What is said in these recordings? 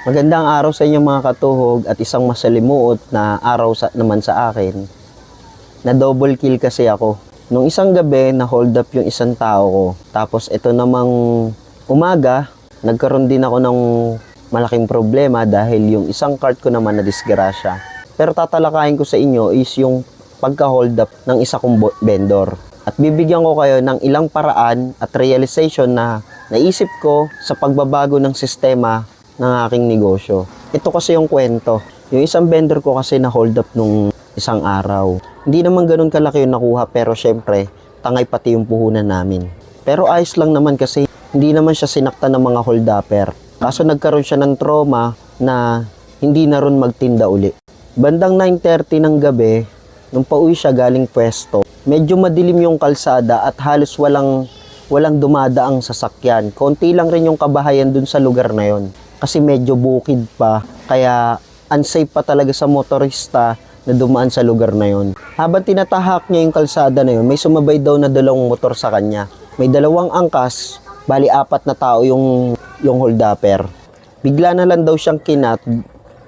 Magandang araw sa inyo mga katuhog at isang masalimuot na araw sa, naman sa akin. Na double kill kasi ako. Nung isang gabi, na hold up yung isang tao ko. Tapos ito namang umaga, nagkaroon din ako ng malaking problema dahil yung isang cart ko naman na disgrasya. Pero tatalakayin ko sa inyo is yung pagka-hold up ng isa kong vendor. At bibigyan ko kayo ng ilang paraan at realization na naisip ko sa pagbabago ng sistema ng aking negosyo. Ito kasi yung kwento. Yung isang vendor ko kasi na hold up nung isang araw. Hindi naman ganun kalaki yung nakuha pero syempre, tangay pati yung puhunan namin. Pero ayos lang naman kasi hindi naman siya sinakta ng mga hold upper. Kaso nagkaroon siya ng trauma na hindi na ron magtinda uli. Bandang 9.30 ng gabi, nung pauwi siya galing pwesto, medyo madilim yung kalsada at halos walang walang dumadaang sasakyan. Konti lang rin yung kabahayan dun sa lugar na yon. Kasi medyo bukid pa, kaya unsafe pa talaga sa motorista na dumaan sa lugar na yon. Habang tinatahak niya yung kalsada na yon, may sumabay daw na dalawang motor sa kanya. May dalawang angkas, bali apat na tao yung yung holdupper. Bigla na lang daw siyang kinat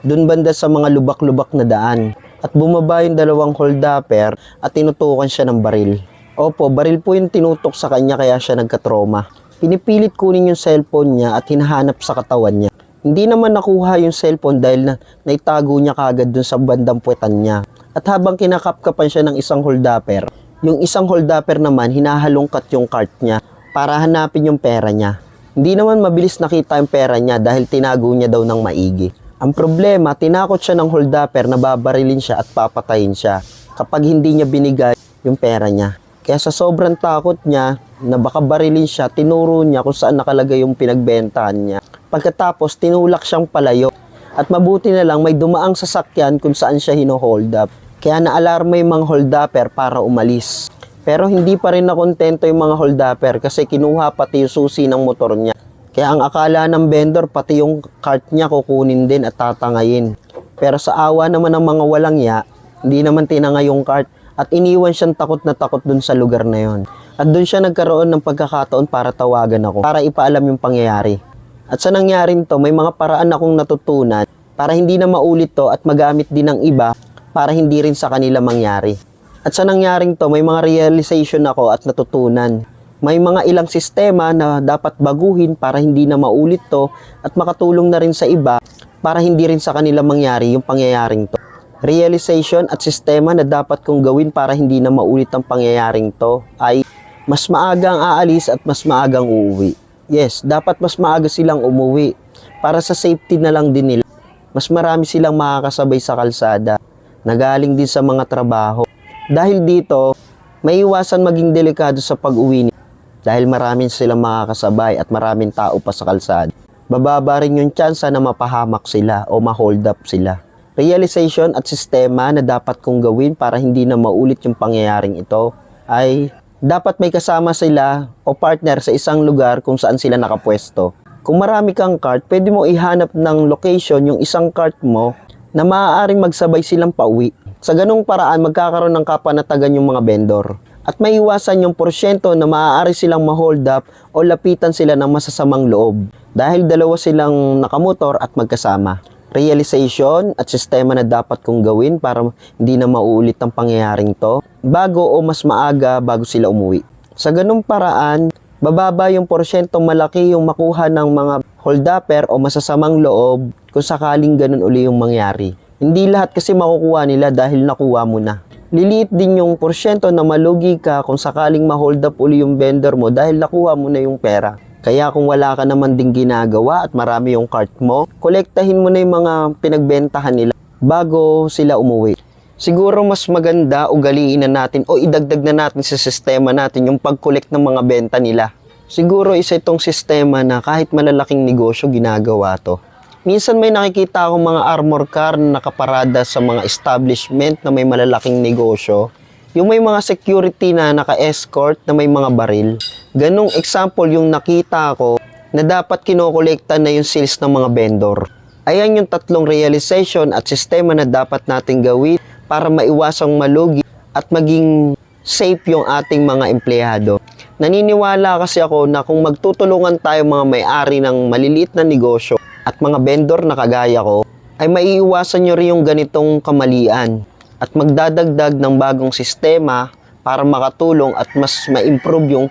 dun banda sa mga lubak-lubak na daan. At bumaba yung dalawang holdupper at tinutukan siya ng baril. Opo, baril po yung tinutok sa kanya kaya siya nagka-trauma. Pinipilit kunin yung cellphone niya at hinahanap sa katawan niya. Hindi naman nakuha yung cellphone dahil na, naitago niya kagad dun sa bandang puwetan niya. At habang kinakapkapan siya ng isang holdupper, yung isang holdupper naman hinahalongkat yung cart niya para hanapin yung pera niya. Hindi naman mabilis nakita yung pera niya dahil tinago niya daw ng maigi. Ang problema, tinakot siya ng holdupper na babarilin siya at papatayin siya kapag hindi niya binigay yung pera niya. Kaya sa sobrang takot niya na baka barilin siya, tinuro niya kung saan nakalagay yung pinagbentahan niya. Pagkatapos, tinulak siyang palayo. At mabuti na lang may dumaang sasakyan kung saan siya hino-hold up. Kaya naalarma yung mga hold upper para umalis. Pero hindi pa rin nakontento yung mga hold upper kasi kinuha pati yung susi ng motor niya. Kaya ang akala ng vendor pati yung cart niya kukunin din at tatangayin. Pero sa awa naman ng mga walang ya, hindi naman tinangay yung cart at iniwan siyang takot na takot dun sa lugar na yon. At dun siya nagkaroon ng pagkakataon para tawagan ako, para ipaalam yung pangyayari. At sa nangyaring to, may mga paraan akong natutunan para hindi na maulit to at magamit din ng iba para hindi rin sa kanila mangyari. At sa nangyaring to, may mga realization ako at natutunan. May mga ilang sistema na dapat baguhin para hindi na maulit to at makatulong na rin sa iba para hindi rin sa kanila mangyari yung pangyayaring to. Realization at sistema na dapat kong gawin para hindi na maulit ang pangyayaring to ay mas maagang aalis at mas maagang uuwi. Yes, dapat mas maaga silang umuwi para sa safety na lang din nila. Mas marami silang makakasabay sa kalsada na galing din sa mga trabaho. Dahil dito, may iwasan maging delikado sa pag-uwi nila dahil maraming silang makakasabay at maraming tao pa sa kalsada. Bababa rin yung tsansa na mapahamak sila o ma-hold up sila. Realization at sistema na dapat kong gawin para hindi na maulit yung pangyayaring ito ay dapat may kasama sila o partner sa isang lugar kung saan sila nakapwesto. Kung marami kang cart, pwede mo ihanap ng location yung isang cart mo na maaaring magsabay silang pauwi. Sa ganong paraan, magkakaroon ng kapanatagan yung mga vendor. At maiwasan yung porsyento na maaari silang ma-hold up o lapitan sila ng masasamang loob dahil dalawa silang nakamotor at magkasama. Realization at sistema na dapat kong gawin para hindi na mauulit ang pangyayaring to bago o mas maaga bago sila umuwi. Sa ganung paraan, bababa yung porsyentong malaki yung makuha ng mga holdupper o masasamang loob kung sakaling ganun uli yung mangyari. Hindi lahat kasi makukuha nila dahil nakuha mo na. Liliit din yung porsyento na malugi ka kung sakaling ma-hold up uli yung vendor mo dahil nakuha mo na yung pera. Kaya kung wala ka naman ding ginagawa at marami yung cart mo, kolektahin mo na yung mga pinagbentahan nila bago sila umuwi. Siguro mas maganda ugaliin na natin o idagdag na natin sa sistema natin yung pag-collect ng mga benta nila. Siguro isa itong sistema na kahit malalaking negosyo ginagawa to. Minsan may nakikita akong mga armor car na nakaparada sa mga establishment na may malalaking negosyo. Yung may mga security na naka-escort na may mga baril. Ganong example yung nakita ko na dapat kinokolekta na yung sales ng mga vendor. Ayan yung tatlong realization at sistema na dapat natin gawin para maiwasang malugi at maging safe yung ating mga empleyado. Naniniwala kasi ako na kung magtutulungan tayo mga may-ari ng maliliit na negosyo at mga vendor na kagaya ko, ay maiiwasan nyo rin yung ganitong kamalian at magdadagdag ng bagong sistema para makatulong at mas ma-improve yung,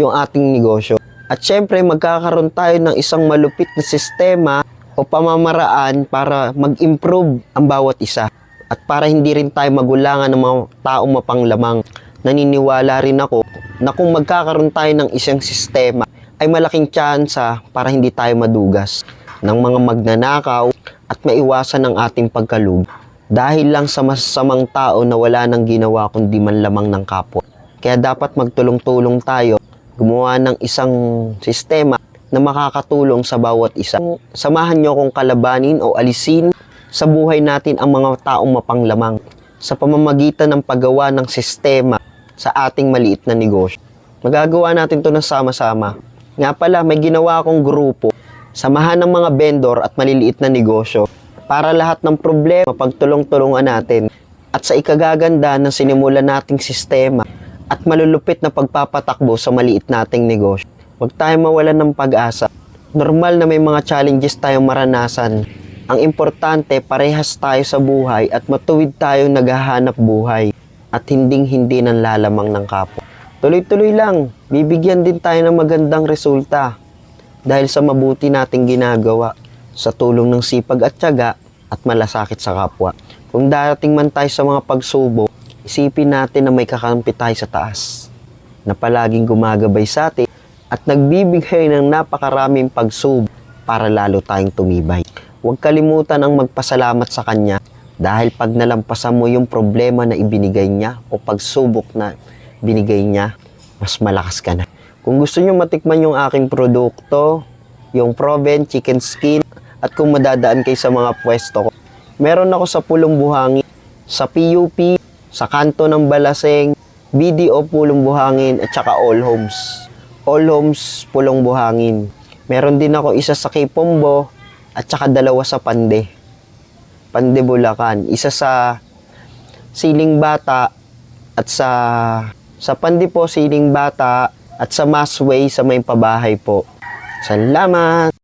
yung ating negosyo. At syempre, magkakaroon tayo ng isang malupit na sistema o pamamaraan para mag-improve ang bawat isa. At para hindi rin tayo magulangan ng mga taong mapanglamang, naniniwala rin ako na kung magkakaroon tayo ng isang sistema, ay malaking tsansa para hindi tayo madugas ng mga magnanakaw at maiwasan ang ating pagkalug dahil lang sa masasamang tao na wala nang ginawa kundi man lamang ng kapwa. Kaya dapat magtulong-tulong tayo, gumawa ng isang sistema na makakatulong sa bawat isa. Samahan nyo akong kalabanin o alisin sa buhay natin ang mga taong mapanglamang sa pamamagitan ng paggawa ng sistema sa ating maliit na negosyo. Magagawa natin to ng sama-sama. Nga pala, may ginawa akong grupo, samahan ng mga vendor at maliliit na negosyo para lahat ng problema pagtulong-tulungan natin at sa ikagaganda ng sinimulan nating sistema at malulupit na pagpapatakbo sa maliit nating negosyo. Huwag tayo mawalan ng pag-asa. Normal na may mga challenges tayong maranasan. Ang importante, parehas tayo sa buhay at matuwid tayong naghahanap buhay at hinding-hindi nang lalamang ng kapwa. Tuloy-tuloy lang, bibigyan din tayo ng magandang resulta dahil sa mabuti nating ginagawa sa tulong ng sipag at tiyaga at malasakit sa kapwa. Kung darating man tayo sa mga pagsubok, isipin natin na may kakampi tayo sa taas na palaging gumagabay sa atin at nagbibigay ng napakaraming pagsubok para lalo tayong tumibay. Huwag kalimutan ang magpasalamat sa Kanya dahil pag nalampasan mo yung problema na ibinigay niya o pagsubok na binigay niya, mas malakas ka na. Kung gusto niyo matikman yung aking produkto, yung Proven Chicken Skin, at kung madadaan kayo sa mga pwesto ko, meron ako sa Pulong Buhangin, sa PUP, sa kanto ng Balaseng, BDO Pulong Buhangin, at saka All Homes. All Homes Pulong Buhangin. Meron din ako isa sa Kipombo, at saka dalawa sa Pande. Pande Bulacan. Isa sa Siling Bata, at sa sa Pandi po, Siling Bata, at sa Masway sa may pabahay po. Salamat!